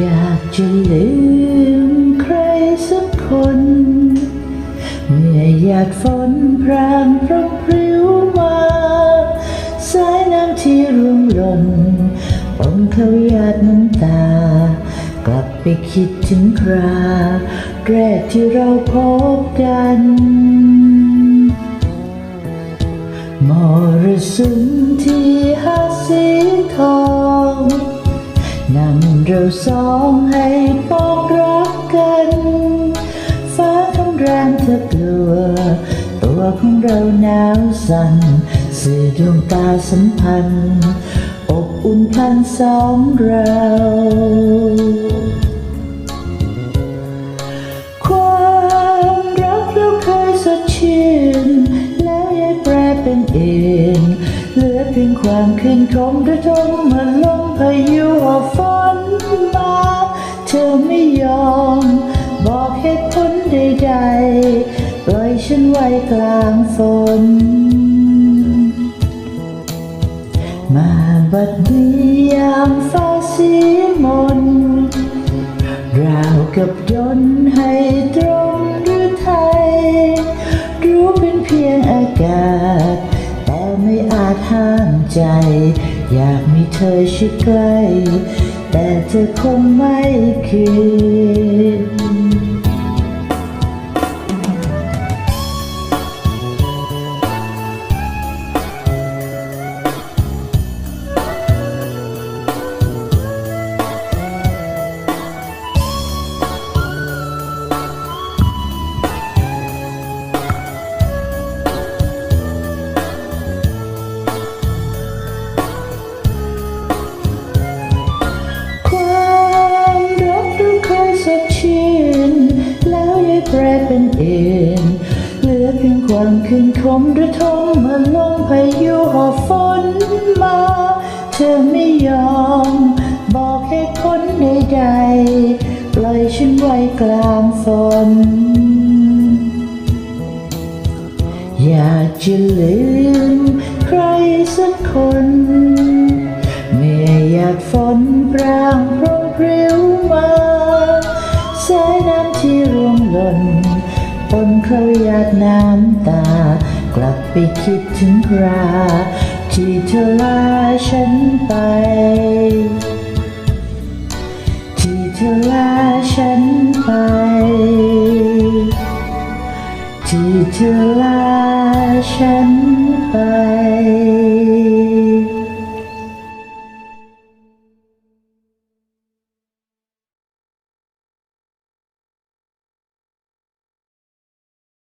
อยากจะลืมใครสักคน เมื่อหยาดฝนพรางพรำพริ้วมาสายน้ำที่ร่วงหล่นปนเขาหยาดน้ำตา กลับไปคิดถึงคราแรกที่เราพบกันมรสุมที่หาสีทองนำ เราสองให้ปองรักกัน ฟ้าคำรามเธอกลัว ตัวของเราหนาวสั่นสื่อดวงตาสัมพันธ์ อบอุ่นพันสองเรา ยงความคืนคมระทมเหมื่อลมพายุหอบฝนมา เธอไม่ยอม บอกเหตุผลใดๆปล่อยฉันไว้กลางฝน มาบัดนี้ยามฟ้าสีมนราวกับยนต์ให้ตรงหรือไทย รู้เป็นเพียงอากาศ อาจห้ามใจ อยากมีเธอชิดใกล้ แต่เธอคงไม่คิด คืนคมระทมเมื่อลมพายุหอบฝนมา เธอไม่ยอม บอกเหตุผลใดๆปล่อยฉันไว้กลางฝน อยากจะลืมใครสักคนเมื่อหยาดฝนพรางพรมพริ้วมาสายน้ำที่ร่วงหล่นปนเขาหยาดน้ำตา กลับไปคิดถึงครา ที่เธอลาฉันไป ที่เธอลาฉันไป ที่เธอลาฉันไป